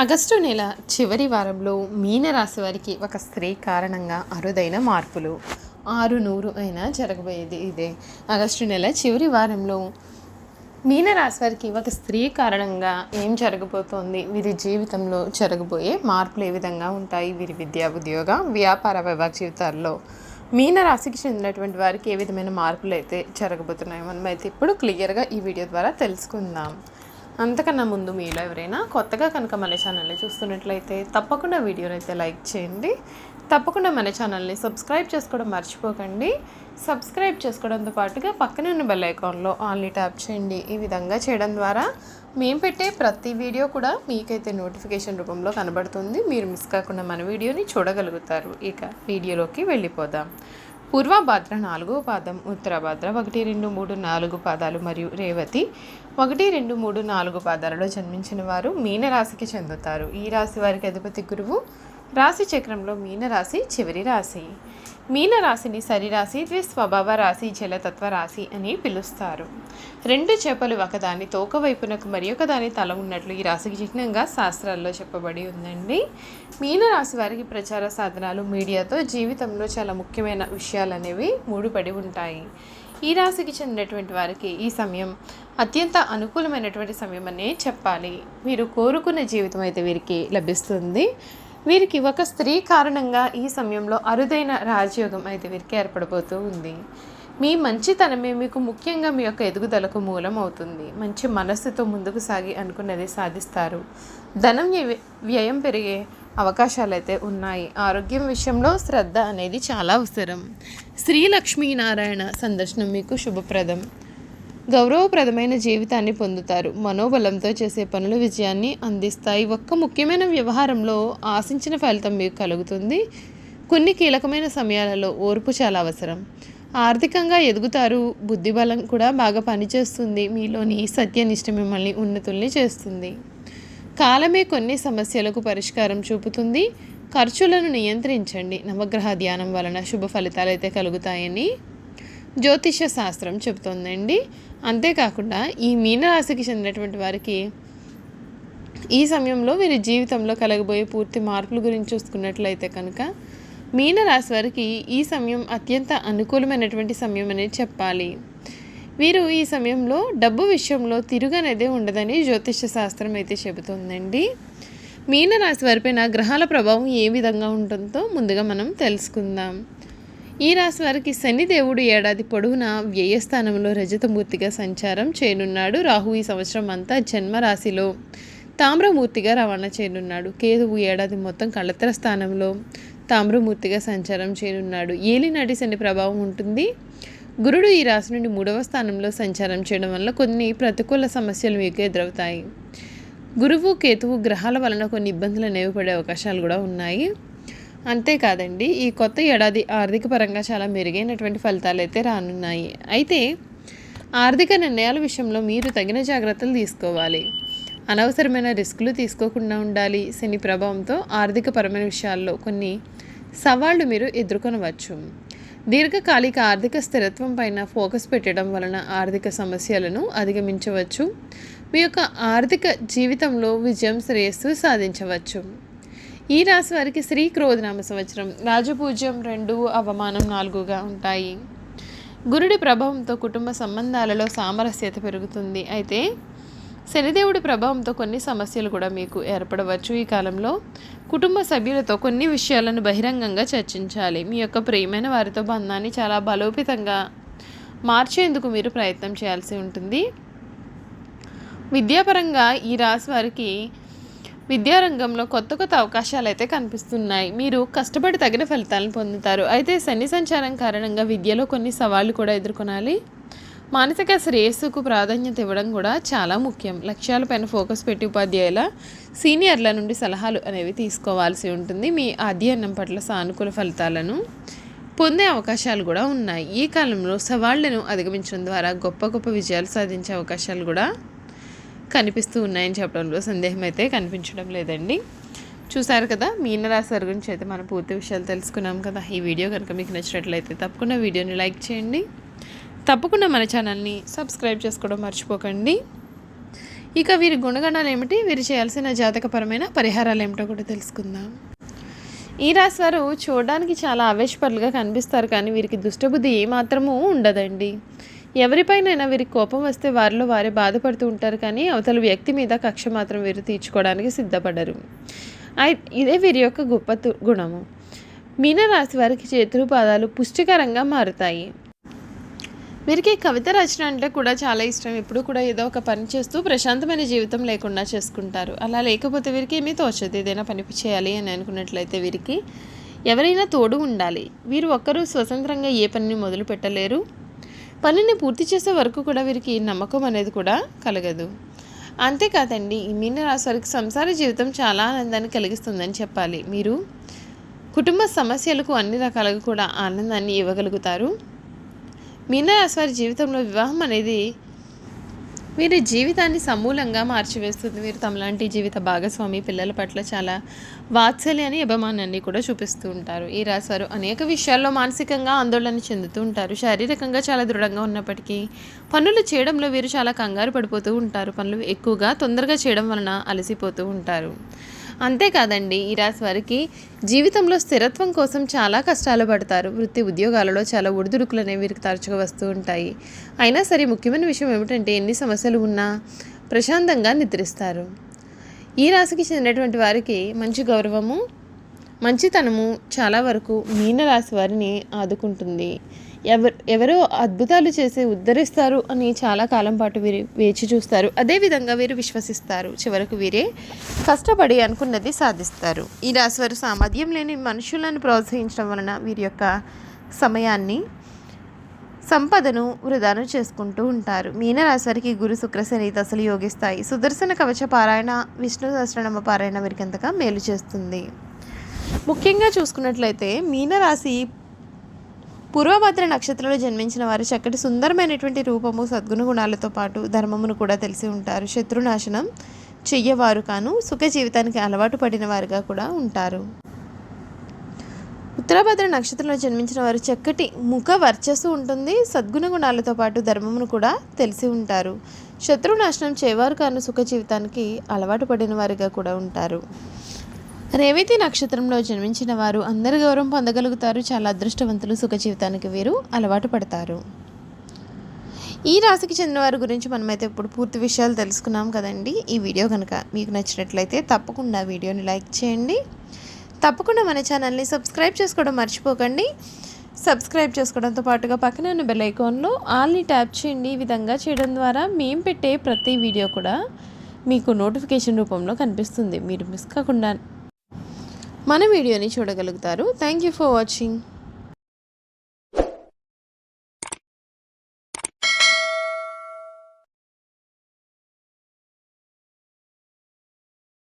August నెల చివరి వారంలో మీనరాశి వారికి ఒక స్త్రీ కారణంగా అరుదైన మార్పులు. ఆరు నూరు అయినా జరగబోయేది ఇదే. ఆగస్టు నెల చివరి వారంలో మీనరాశి వారికి ఒక స్త్రీ కారణంగా ఏం జరగబోతోంది? వీరి జీవితంలో జరగబోయే మార్పులు ఏ విధంగా ఉంటాయి? వీరి విద్యా ఉద్యోగ వ్యాపార వైవాహిక జీవితాల్లో మీనరాశికి చెందినటువంటి వారికి ఏ విధమైన మార్పులు అయితే జరగబోతున్నాయో మనం అయితే ఇప్పుడు క్లియర్గా ఈ వీడియో ద్వారా తెలుసుకుందాం. అంతకన్నా ముందు మీలో ఎవరైనా కొత్తగా కనుక మన ఛానల్ని చూస్తున్నట్లయితే తప్పకుండా వీడియోని అయితే లైక్ చేయండి. తప్పకుండా మన ఛానల్ని సబ్స్క్రైబ్ చేసుకోవడం మర్చిపోకండి. సబ్స్క్రైబ్ చేసుకోవడంతో పాటుగా పక్కనే ఉన్న బెల్ ఐకాన్లో ఆన్లీ ట్యాప్ చేయండి. ఈ విధంగా చేయడం ద్వారా మేము పెట్టే ప్రతి వీడియో కూడా మీకైతే నోటిఫికేషన్ రూపంలో కనబడుతుంది. మీరు మిస్ కాకుండా మన వీడియోని చూడగలుగుతారు. ఇక వీడియోలోకి వెళ్ళిపోదాం. పూర్వభాద్ర నాలుగో పాదం ఉత్తరభద్ర ఒకటి రెండు మూడు నాలుగు పాదాలు మరియు రేవతి ఒకటి రెండు మూడు నాలుగు పాదాలలో జన్మించిన వారు మీనరాశికి చెందుతారు. ఈ రాశి వారికి అధిపతి గురువు. రాశి చక్రంలో మీనరాశి చివరి రాశి. మీనరాశిని సరిరాశి ద్విస్వభావ రాశి జలతత్వ రాశి అని పిలుస్తారు. రెండు చేపలు ఒకదాని తోక వైపునకు మరి ఒకదాని తల ఉన్నట్లు ఈ రాశికి చిహ్నంగా శాస్త్రాల్లో చెప్పబడి ఉందండి. మీనరాశి వారికి ప్రచార సాధనాలు మీడియాతో జీవితంలో చాలా ముఖ్యమైన విషయాలు అనేవి ముడిపడి ఉంటాయి. ఈ రాశికి చెందినటువంటి వారికి ఈ సమయం అత్యంత అనుకూలమైనటువంటి సమయం అనే చెప్పాలి. మీరు కోరుకున్న జీవితం అయితే వీరికి లభిస్తుంది. వీరికి ఒక స్త్రీ కారణంగా ఈ సమయంలో అరుదైన రాజయోగం అయితే వీరికి ఏర్పడబోతూ ఉంది. మీ మంచితనమే మీకు ముఖ్యంగా మీ యొక్క ఎదుగుదలకు మూలం అవుతుంది. మంచి మనస్సుతో ముందుకు సాగి అనుకున్నది సాధిస్తారు. ధనం వ్య- వ్యయం పెరిగే అవకాశాలు అయితే ఉన్నాయి. ఆరోగ్యం విషయంలో శ్రద్ధ అనేది చాలా అవసరం. శ్రీ లక్ష్మీనారాయణ సందర్శనం మీకు శుభప్రదం. గౌరవప్రదమైన జీవితాన్ని పొందుతారు. మనోబలంతో చేసే పనుల విజయాన్ని అందిస్తాయి. ఒక్క ముఖ్యమైన వ్యవహారంలో ఆశించిన ఫలితం మీకు కలుగుతుంది. కొన్ని కీలకమైన సమయాలలో ఓర్పు చాలా అవసరం. ఆర్థికంగా ఎదుగుతారు. బుద్ధిబలం కూడా బాగా పనిచేస్తుంది. మీలోని సత్యనిష్ట మిమ్మల్ని ఉన్నతుల్ని చేస్తుంది. కాలమే కొన్ని సమస్యలకు పరిష్కారం చూపుతుంది. ఖర్చులను నియంత్రించండి. నవగ్రహ ధ్యానం వలన శుభ ఫలితాలు అయితే కలుగుతాయని జ్యోతిష శాస్త్రం చెబుతోందండి. అంతేకాకుండా ఈ మీనరాశికి చెందినటువంటి వారికి ఈ సమయంలో వీరి జీవితంలో కలగబోయే పూర్తి మార్పుల గురించి చూసుకున్నట్లయితే కనుక మీనరాశి వారికి ఈ సమయం అత్యంత అనుకూలమైనటువంటి సమయం అనేది చెప్పాలి. వీరు ఈ సమయంలో డబ్బు విషయంలో తిరుగనేదే ఉండదని జ్యోతిష శాస్త్రం అయితే చెబుతుందండి. మీనరాశి వారిపైన గ్రహాల ప్రభావం ఏ విధంగా ఉంటుందో ముందుగా మనం తెలుసుకుందాం. ఈ రాశి వారికి శనిదేవుడు ఏడాది పొడవునా వ్యయస్థానంలో రజతమూర్తిగా సంచారం చేయనున్నాడు. రాహు ఈ సంవత్సరం అంతా జన్మరాశిలో తామ్రమూర్తిగా రవాణా చేయనున్నాడు. కేతువు ఏడాది మొత్తం కళత్ర స్థానంలో తామ్రమూర్తిగా సంచారం చేయనున్నాడు. ఏలినాటి శని ప్రభావం ఉంటుంది. గురుడు ఈ రాశి నుండి మూడవ స్థానంలో సంచారం చేయడం వల్ల కొన్ని ప్రతికూల సమస్యలు మీకు ఎదురవుతాయి. గురువు కేతువు గ్రహాల వలన కొన్ని ఇబ్బందులు అనేవి పడే అవకాశాలు కూడా ఉన్నాయి. అంతేకాదండి ఈ కొత్త ఏడాది ఆర్థిక పరంగా చాలా మెరుగైనటువంటి ఫలితాలు అయితే రానున్నాయి. అయితే ఆర్థిక నిర్ణయాల విషయంలో మీరు తగిన జాగ్రత్తలు తీసుకోవాలి. అనవసరమైన రిస్కులు తీసుకోకుండా ఉండాలి. శని ప్రభావంతో ఆర్థిక పరమైన విషయాల్లో కొన్ని సవాళ్ళు మీరు ఎదుర్కొనవచ్చు. దీర్ఘకాలిక ఆర్థిక స్థిరత్వం పైన ఫోకస్ పెట్టడం వలన ఆర్థిక సమస్యలను అధిగమించవచ్చు. మీ యొక్క ఆర్థిక జీవితంలో విజయం శ్రేయస్సు సాధించవచ్చు. ఈ రాశి వారికి శ్రీ క్రోధనామ సంవత్సరం రాజపూజ్యం రెండు అవమానం నాలుగుగా ఉంటాయి. గురుడి ప్రభావంతో కుటుంబ సంబంధాలలో సామరస్యత పెరుగుతుంది. అయితే శనిదేవుడి ప్రభావంతో కొన్ని సమస్యలు కూడా మీకు ఏర్పడవచ్చు. ఈ కాలంలో కుటుంబ సభ్యులతో కొన్ని విషయాలను బహిరంగంగా చర్చించాలి. మీ యొక్క ప్రియమైన వారితో బంధాన్ని చాలా బలోపేతంగా మార్చేందుకు మీరు ప్రయత్నం చేయాల్సి ఉంటుంది. విద్యాపరంగా ఈ రాశి వారికి విద్యారంగంలో కొత్త కొత్త అవకాశాలు అయితే కనిపిస్తున్నాయి. మీరు కష్టపడి తగిన ఫలితాలను పొందుతారు. అయితే శని సంచారం కారణంగా విద్యలో కొన్ని సవాళ్ళు కూడా ఎదుర్కొనాలి. మానసిక శ్రేయస్సుకు ప్రాధాన్యత ఇవ్వడం కూడా చాలా ముఖ్యం. లక్ష్యాలపైన ఫోకస్ పెట్టి ఉపాధ్యాయుల సీనియర్ల నుండి సలహాలు అనేవి తీసుకోవాల్సి ఉంటుంది. మీ అధ్యయనం పట్ల సానుకూల ఫలితాలను పొందే అవకాశాలు కూడా ఉన్నాయి. ఈ కాలంలో సవాళ్ళను అధిగమించడం ద్వారా గొప్ప గొప్ప విజయాలు సాధించే అవకాశాలు కూడా కనిపిస్తూ ఉన్నాయని చెప్పడంలో సందేహం అయితే కనిపించడం లేదండి. చూసారు కదా మీనరాశి గురించి అయితే మనం పూర్తి విషయాలు తెలుసుకున్నాం కదా. ఈ వీడియో కనుక మీకు నచ్చినట్లయితే తప్పకుండా వీడియోని లైక్ చేయండి. తప్పకుండా మన ఛానల్ని సబ్స్క్రైబ్ చేసుకోవడం మర్చిపోకండి. ఇక వీరి గుణగణాలు ఏమిటి? వీరు చేయాల్సిన జాతకపరమైన పరిహారాలు ఏమిటో కూడా తెలుసుకుందాం. ఈ రాశి వారు చూడడానికి చాలా ఆవేశపరులుగా కనిపిస్తారు కానీ వీరికి దుష్టబుద్ధి ఏమాత్రము ఉండదండి. ఎవరిపైనైనా వీరికి కోపం వస్తే వారిలో వారే బాధపడుతూ ఉంటారు కానీ అవతల వ్యక్తి మీద కక్ష మాత్రం వీరు తీర్చుకోవడానికి సిద్ధపడరు. ఇదే వీరి యొక్క గొప్ప తు- గుణము. మీనరాశి వారికి చేతులు పాదాలు పుష్టికరంగా మారుతాయి. వీరికి కవిత రచన అంటే కూడా చాలా ఇష్టం. ఎప్పుడు కూడా ఏదో ఒక పని చేస్తూ ప్రశాంతమైన జీవితం లేకుండా చేసుకుంటారు. అలా లేకపోతే వీరికి ఏమీ తోచదు. ఏదైనా పని చేయాలి అని అనుకున్నట్లయితే వీరికి ఎవరైనా తోడు ఉండాలి. వీరు ఒక్కరూ స్వతంత్రంగా ఏ పనిని మొదలు పెట్టలేరు పనిని పూర్తి చేసే వరకు కూడా వీరికి నమ్మకం అనేది కూడా కలగదు. అంతేకాదండి ఈ మీన వారికి సంసార జీవితం చాలా ఆనందాన్ని కలిగిస్తుందని చెప్పాలి. మీరు కుటుంబ సమస్యలకు అన్ని రకాలుగా కూడా ఆనందాన్ని ఇవ్వగలుగుతారు. మీనరాశి వారి జీవితంలో వివాహం అనేది వీరి జీవితాన్ని సమూలంగా మార్చివేస్తుంది. వీరు తమలాంటి జీవిత భాగస్వామి పిల్లల పట్ల చాలా వాత్సల్యాన్ని అభిమానాన్ని కూడా చూపిస్తూ ఉంటారు. ఈ రాశారు అనేక విషయాల్లో మానసికంగా ఆందోళన చెందుతూ ఉంటారు. శారీరకంగా చాలా దృఢంగా ఉన్నప్పటికీ పనులు చేయడంలో వీరు చాలా కంగారు పడిపోతూ ఉంటారు. పనులు ఎక్కువగా తొందరగా చేయడం వలన అలసిపోతూ ఉంటారు. అంతేకాదండి ఈ రాశి వారికి జీవితంలో స్థిరత్వం కోసం చాలా కష్టాలు పడతారు. వృత్తి ఉద్యోగాలలో చాలా ఒడిదుడుకులు అనేవి వీరికి తరచుగా వస్తూ ఉంటాయి. అయినా సరే ముఖ్యమైన విషయం ఏమిటంటే ఎన్ని సమస్యలు ఉన్నా ప్రశాంతంగా నిద్రిస్తారు. ఈ రాశికి చెందినటువంటి వారికి మంచి గౌరవము మంచితనము చాలా వరకు మీనరాశి వారిని ఆదుకుంటుంది. ఎవరు ఎవరో అద్భుతాలు చేసి ఉద్ధరిస్తారు అని చాలా కాలం పాటు వీరు వేచి చూస్తారు. అదేవిధంగా వీరు విశ్వసిస్తారు. చివరకు వీరే కష్టపడి అనుకున్నది సాధిస్తారు. ఈ రాశి వారు సామర్థ్యం లేని మనుషులను ప్రోత్సహించడం వలన వీరి యొక్క సమయాన్ని సంపదను వృధాను చేసుకుంటూ ఉంటారు. మీనరాశి వారికి గురు శుక్ర శని దశలు యోగిస్తాయి. సుదర్శన కవచ పారాయణ విష్ణు సహస్రనామ పారాయణ వీరికి ఎంతగా మేలు చేస్తుంది. ముఖ్యంగా చూసుకున్నట్లయితే మీనరాశి పూర్వభద్ర నక్షత్రంలో జన్మించిన వారు చక్కటి సుందరమైనటువంటి రూపము సద్గుణ గుణాలతో పాటు ధర్మమును కూడా తెలిసి ఉంటారు. శత్రునాశనం చెయ్యవారు కాను సుఖ జీవితానికి అలవాటు పడిన వారుగా కూడా ఉంటారు. ఉత్తరాభద్ర నక్షత్రంలో జన్మించిన వారు చక్కటి ముఖ వర్చస్సు ఉంటుంది సద్గుణ గుణాలతో పాటు ధర్మమును కూడా తెలిసి ఉంటారు. శత్రునాశనం చేయవారు కాను సుఖ జీవితానికి అలవాటు పడిన వారిగా కూడా ఉంటారు. రేవతి నక్షత్రంలో జన్మించిన వారు అందరి గౌరవం పొందగలుగుతారు. చాలా అదృష్టవంతులు సుఖ జీవితానికి వీరు అలవాటు పడతారు. ఈ రాశికి చెందిన వారి గురించి మనమైతే ఇప్పుడు పూర్తి విషయాలు తెలుసుకున్నాం కదండి. ఈ వీడియో కనుక మీకు నచ్చినట్లయితే తప్పకుండా వీడియోని లైక్ చేయండి. తప్పకుండా మన ఛానల్ని సబ్స్క్రైబ్ చేసుకోవడం మర్చిపోకండి. సబ్స్క్రైబ్ చేసుకోవడంతో పాటుగా పక్కన ఉన్న బెల్ ఐకాన్లో ఆల్ని ట్యాప్ చేయండి. ఈ విధంగా చేయడం ద్వారా మేము పెట్టే ప్రతి వీడియో కూడా మీకు నోటిఫికేషన్ రూపంలో కనిపిస్తుంది. మీరు మిస్ కాకుండా మన వీడియోని చూడగలుగుతారు. Thank you for watching